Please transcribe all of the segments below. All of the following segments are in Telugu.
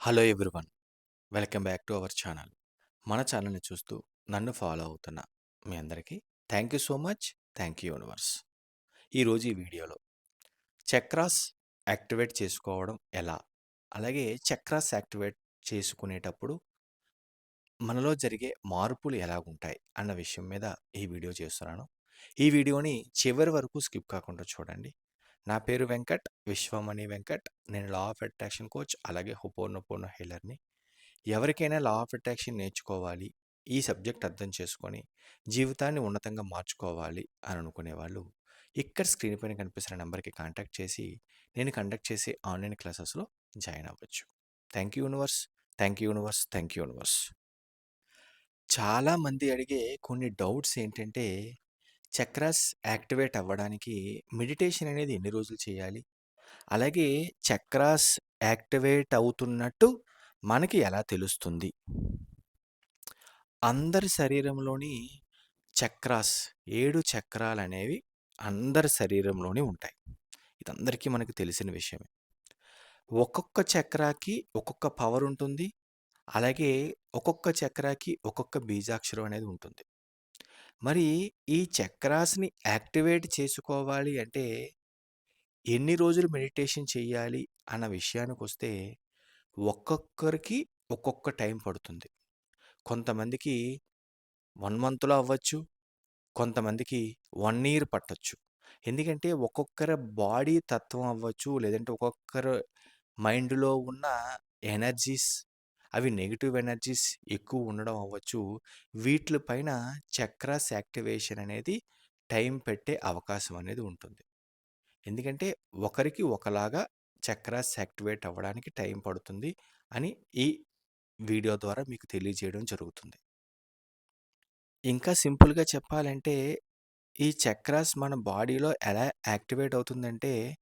Hello everyone. Welcome back to our channel. మన ఛానల్ని చూస్తూ నన్ను ఫాలో అవుతున్న మీ అందరికీ thank you so much. Thank you universe. ఈరోజు ఈ వీడియోలో చక్రాస్ యాక్టివేట్ చేసుకోవడం ఎలా? అలాగే చక్రాస్ యాక్టివేట్ చేసుకునేటప్పుడు మనలో జరిగే మార్పులు ఎలా ఉంటాయి అన్న విషయం మీద ఈ వీడియో చేస్తున్నాను. ఈ వీడియోని చివరి వరకు స్కిప్ కాకుండా చూడండి. నా పేరు వెంకట్ విశ్వమణి వెంకట్. నేను లా ఆఫ్ అట్రాక్షన్ కోచ్ అలాగే హుపోర్నోపోర్నో హీలర్ని. ఎవరికైనా లా ఆఫ్ అట్రాక్షన్ నేర్చుకోవాలి ఈ సబ్జెక్ట్ అర్థం చేసుకొని జీవితాన్ని ఉన్నతంగా మార్చుకోవాలి అని అనుకునే వాళ్ళు ఇక్కడ స్క్రీన్ పైన కనిపిస్తున్న నెంబర్కి కాంటాక్ట్ చేసి నేను కండక్ట్ చేసే ఆన్లైన్ క్లాసెస్లో జాయిన్ అవ్వచ్చు. Thank you universe thank you universe thank you universe. చాలామంది అడిగే కొన్ని డౌట్స్ ఏంటంటే చక్రాస్ యాక్టివేట్ అవ్వడానికి మెడిటేషన్ అనేది ఎన్ని రోజులు చేయాలి? అలాగే చక్రాస్ యాక్టివేట్ అవుతున్నట్టు మనకి ఎలా తెలుస్తుంది? అందరి శరీరంలోని చక్రాస్ ఏడు చక్రాలు అనేవి అందరి శరీరంలోనే ఉంటాయి. ఇది అందరికీ మనకు తెలిసిన విషయమే. ఒక్కొక్క చక్రాకి ఒక్కొక్క పవర్ ఉంటుంది. అలాగే ఒక్కొక్క చక్రాకి ఒక్కొక్క బీజాక్షరం అనేది ఉంటుంది. మరి ఈ చక్రాస్ని యాక్టివేట్ చేసుకోవాలి అంటే ఎన్ని రోజులు మెడిటేషన్ చేయాలి అన్న విషయానికి వస్తే ఒక్కొక్కరికి ఒక్కొక్క టైం పడుతుంది. కొంతమందికి వన్ మంత్లో అవ్వచ్చు కొంతమందికి వన్ ఇయర్ పట్టొచ్చు. ఎందుకంటే ఒక్కొక్కరి బాడీ తత్వం అవ్వచ్చు లేదంటే ఒక్కొక్కరు మైండ్లో ఉన్న ఎనర్జీస్ అవి నెగిటివ్ ఎనర్జీస్ ఎక్కువ ఉండడం అవ్వచ్చు. వీటిపైన చక్రాస్ యాక్టివేషన్ అనేది టైం పెట్టే అవకాశం అనేది ఉంటుంది. ఎందుకంటే ఒకరికి ఒకలాగా చక్రాస్ యాక్టివేట్ అవ్వడానికి టైం పడుతుంది అని ఈ వీడియో ద్వారా మీకు తెలియజేయడం జరుగుతుంది. ఇంకా సింపుల్గా చెప్పాలంటే ఈ చక్రాస్ మన బాడీలో ఎలా యాక్టివేట్ అవుతుందంటే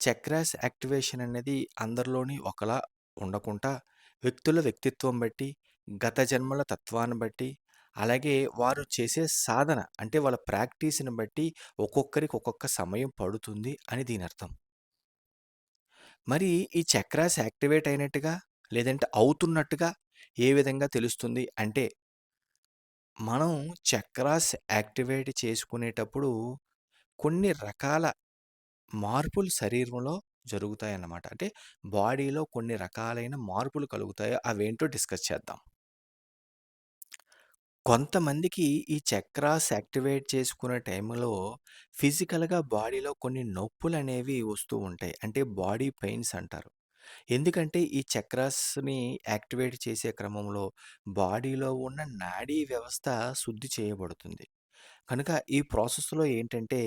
చక్రాస్ యాక్టివేషన్ అనేది అందరిలోని ఒకలా ఉండకుండా వ్యక్తుల వ్యక్తిత్వం బట్టి గత జన్మల తత్వాన్ని బట్టి అలాగే వారు చేసే సాధన అంటే వాళ్ళ ప్రాక్టీస్ని బట్టి ఒక్కొక్కరికి ఒక్కొక్క సమయం పడుతుంది అని దీని అర్థం. మరి ఈ చక్రాస్ యాక్టివేట్ అయినట్టుగా లేదంటే అవుతున్నట్టుగా ఏ విధంగా తెలుస్తుంది అంటే మనం చక్రాస్ యాక్టివేట్ చేసుకునేటప్పుడు కొన్ని రకాల మార్పులు శరీరంలో జరుగుతాయన్నమాట. అంటే బాడీలో కొన్ని రకాలైన మార్పులు కలుగుతాయి అవేంటో డిస్కస్ చేద్దాం. కొంతమందికి ఈ చక్రాస్ యాక్టివేట్ చేసుకునే టైంలో ఫిజికల్గా బాడీలో కొన్ని నొప్పులు అనేవి వస్తూ ఉంటాయి. అంటే బాడీ పెయిన్స్ అంటారు. ఎందుకంటే ఈ చక్రాస్ని యాక్టివేట్ చేసే క్రమంలో బాడీలో ఉన్న నాడీ వ్యవస్థ శుద్ధి చేయబడుతుంది. కనుక ఈ ప్రాసెస్లో ఏంటంటే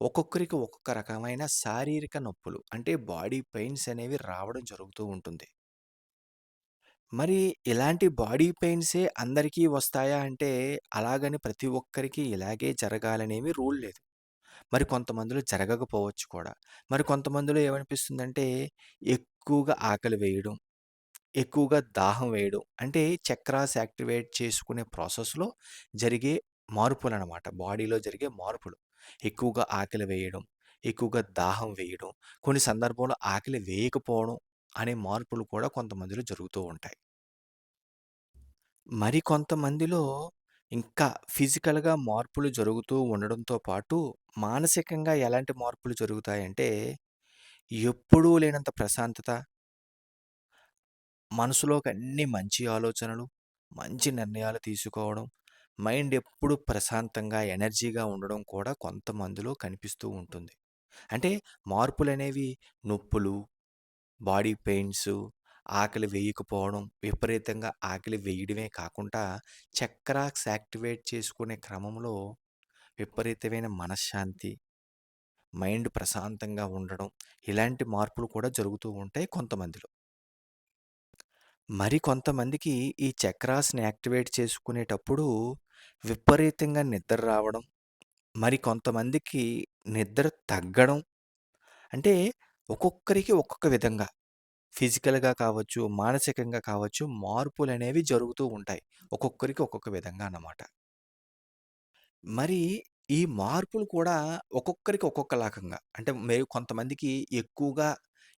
ఒక్కొక్కరికి ఒక్కొక్క రకమైన శారీరక నొప్పులు అంటే బాడీ పెయిన్స్ అనేవి రావడం జరుగుతూ ఉంటుంది. మరి ఇలాంటి బాడీ పెయిన్సే అందరికీ వస్తాయా? అంటే అలాగని ప్రతి ఒక్కరికి ఇలాగే జరగాలనేమి రూల్ లేదు. మరి కొంతమందిలో జరగకపోవచ్చు కూడా. మరి కొంతమందిలో ఏమనిపిస్తుందంటే ఎక్కువగా ఆకలి వేయడం ఎక్కువగా దాహం వేయడం అంటే చక్రాస్ యాక్టివేట్ చేసుకునే ప్రాసెస్లో జరిగే మార్పులు అనమాట బాడీలో జరిగే మార్పులు. ఎక్కువగా ఆకలి వేయడం ఎక్కువగా దాహం వేయడం కొన్ని సందర్భంలో ఆకలి వేయకపోవడం అనే మార్పులు కూడా కొంతమందిలో జరుగుతూ ఉంటాయి. మరి కొంతమందిలో ఇంకా ఫిజికల్గా మార్పులు జరుగుతూ ఉండడంతో పాటు మానసికంగా ఎలాంటి మార్పులు జరుగుతాయంటే ఎప్పుడూ లేనంత ప్రశాంతత. మనసులోకి అన్ని మంచి ఆలోచనలు మంచి నిర్ణయాలు తీసుకోవడం మైండ్ ఎప్పుడు ప్రశాంతంగా ఎనర్జీగా ఉండడం కూడా కొంతమందిలో కనిపిస్తూ ఉంటుంది. అంటే మార్పులు అనేవి నొప్పులు బాడీ పెయిన్స్ ఆకలి వేయకపోవడం విపరీతంగా ఆకలి వేయడమే కాకుండా చక్రాక్స్ యాక్టివేట్ చేసుకునే క్రమంలో విపరీతమైన మనశ్శాంతి మైండ్ ప్రశాంతంగా ఉండడం ఇలాంటి మార్పులు కూడా జరుగుతూ ఉంటాయి కొంతమందిలో. మరి కొంతమందికి ఈ చక్రాస్ని యాక్టివేట్ చేసుకునేటప్పుడు విపరీతంగా నిద్ర రావడం మరి కొంతమందికి నిద్ర తగ్గడం అంటే ఒక్కొక్కరికి ఒక్కొక్క విధంగా ఫిజికల్గా కావచ్చు మానసికంగా కావచ్చు మార్పులు అనేవి జరుగుతూ ఉంటాయి ఒక్కొక్కరికి ఒక్కొక్క విధంగా అన్నమాట మరి ఈ మార్పులు కూడా ఒక్కొక్కరికి ఒక్కొక్క రకంగా అంటే మీరు కొంతమందికి ఎక్కువగా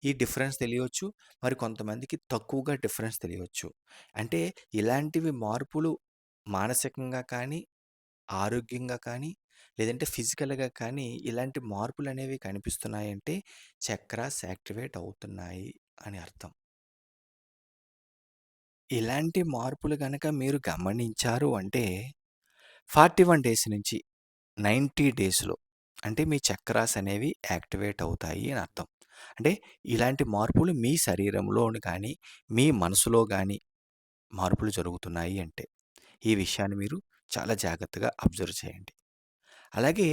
ఈ డిఫరెన్స్ తెలియవచ్చు. మరి కొంతమందికి తక్కువగా డిఫరెన్స్ తెలియవచ్చు. అంటే ఇలాంటివి మార్పులు మానసికంగా కానీ, ఆరోగ్యంగా కానీ, లేదంటే ఫిజికల్‌గా కానీ ఇలాంటి మార్పులనేవి కనిపిస్తున్నాయంటే చక్రాస్ యాక్టివేట్ అవుతున్నాయి అని అర్థం. ఇలాంటి మార్పులు గనక మీరు గమనించారు అంటే 41 డేస్ నుంచి 90 డేస్‌లో అంటే మీ చక్రాస్ అనేవి యాక్టివేట్ అవుతాయి అని అర్థం. అంటే ఇలాంటి మార్పులు మీ శరీరంలోను కానీ, మీ మనసులో గానీ మార్పులు జరుగుతున్నాయి అంటే, ఈ విషయాన్ని మీరు చాలా జాగ్రత్తగా అబ్జర్వ్ చేయండి. అలాగే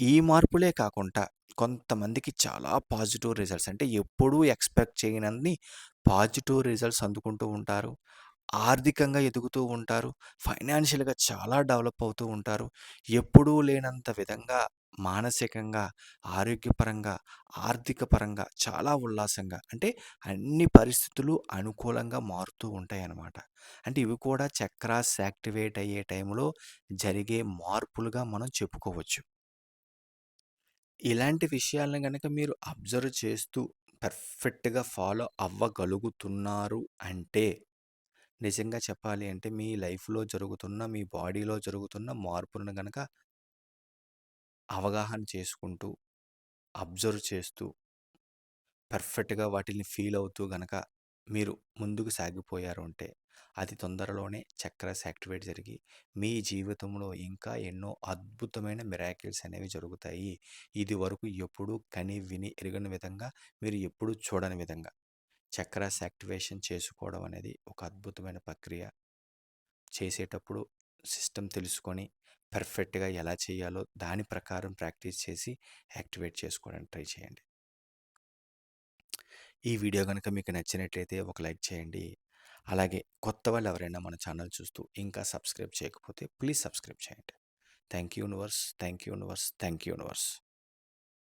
ఈ మార్పులే కాకుండా కొంతమందికి చాలా పాజిటివ్ రిజల్ట్స్ అంటే ఎప్పుడూ ఎక్స్‌పెక్ట్ చేయనన్ని పాజిటివ్ రిజల్ట్స్ అందుకుంటూ ఉంటారు. ఆర్థికంగా ఎదుగుతూ ఉంటారు. ఫైనాన్షియల్‌గా చాలా డెవలప్ అవుతూ ఉంటారు. ఎప్పుడూ లేనంత విధంగా మానసికంగా, ఆరోగ్యపరంగా, ఆర్థిక పరంగా చాలా ఉల్లాసంగా అంటే అన్ని పరిస్థితులు అనుకూలంగా మారుతూ ఉంటాయన్నమాట. అంటే ఇవి కూడా చక్రాస్ యాక్టివేట్ అయ్యే టైంలో జరిగే మార్పులుగా మనం చెప్పుకోవచ్చు. ఇలాంటి విషయాలను కనుక మీరు అబ్జర్వ్ చేస్తూ పర్ఫెక్ట్‌గా ఫాలో అవ్వగలుగుతున్నారు అంటే, నిజంగా చెప్పాలి అంటే మీ లైఫ్‌లో జరుగుతున్న, మీ బాడీలో జరుగుతున్న మార్పులను కనుక అవగాహన చేసుకుంటూ, అబ్జర్వ్ చేస్తూ, పర్ఫెక్ట్‌గా వాటిల్ని ఫీల్ అవుతూ గనక మీరు ముందుకు సాగిపోయారు అంటే, అతి తొందరలోనే చక్రాస్ యాక్టివేట్ జరిగి, మీ జీవితంలో ఇంకా ఎన్నో అద్భుతమైన మిరాకిల్స్ అనేవి జరుగుతాయి. ఇదివరకు ఎప్పుడూ కని, విని ఎరుగని విధంగా, మీరు ఎప్పుడూ చూడని విధంగా చక్రాస్ యాక్టివేషన్ చేసుకోవడం అనేది ఒక అద్భుతమైన ప్రక్రియ. చేసేటప్పుడు సిస్టమ్ తెలుసుకొని, పర్ఫెక్ట్‌గా ఎలా చేయాలో దాని ప్రకారం ప్రాక్టీస్ చేసి యాక్టివేట్ చేసుకోవడానికి ట్రై చేయండి. ఈ వీడియో కనుక మీకు నచ్చినట్లయితే ఒక లైక్ చేయండి. అలాగే కొత్త వాళ్ళు ఎవరైనా మన ఛానల్ చూస్తూ ఇంకా సబ్స్క్రైబ్ చేయకపోతే ప్లీజ్ సబ్స్క్రైబ్ చేయండి. Thank you universe. Thank you universe. Thank you universe.